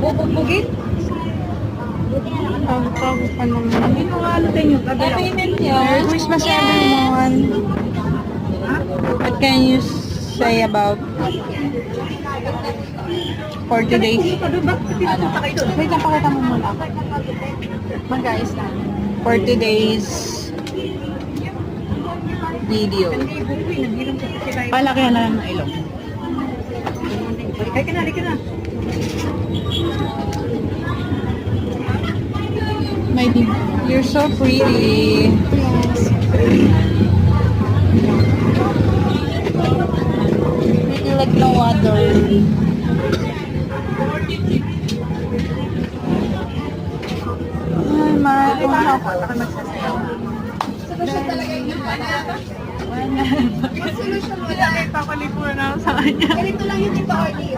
Bubugbugin? Tawag-tawag pa naman. Hindi mo nga ano din yung kabila. Merry Christmas everyone. What can you say about 40 days? Dito, doon, bakit pinupunta kayo doon? Wait lang, pakita mo muna. Mag-ayos lang. 40 days video. Tayo. Palakihan na lang ng ilong. Balik ka na, balik ka na. My baby. You're so pretty. Pretty like no other. Ay, Mar. Kung ano ako. Wala. Papalikuran ako sa kanya. Ganito lang yung Tito Orly.